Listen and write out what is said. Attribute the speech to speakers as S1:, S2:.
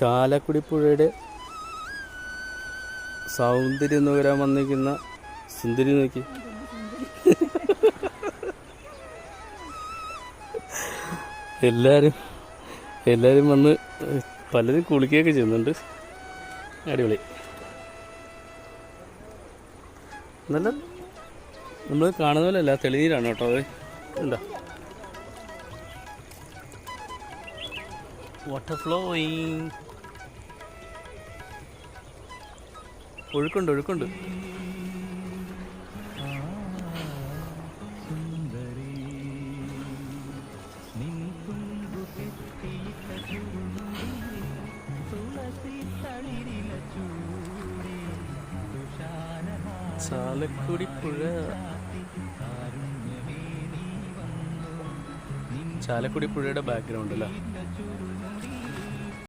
S1: ചാലക്കുടി പുഴയുടെ സൗന്ദര്യം നുകരാൻ വന്നിരിക്കുന്ന സുന്ദരി നോക്കി. എല്ലാവരും എല്ലാവരും വന്ന് പലരും കുളിക്കുകയൊക്കെ ചെയ്യുന്നുണ്ട്. അടിപൊളി. നല്ല നമ്മൾ കാണുന്ന പോലെ അല്ല തെളിനീരാണ് കേട്ടോ അത്. ഉണ്ടോ വാട്ടർ ഫ്ലോയിങ് ഒഴുക്കുണ്ട് ഒഴുക്കുണ്ട്. ചാലക്കുടി പുഴ. ചാലക്കുടി പുഴയുടെ ബാക്ക്ഗ്രൗണ്ട് അല്ലേ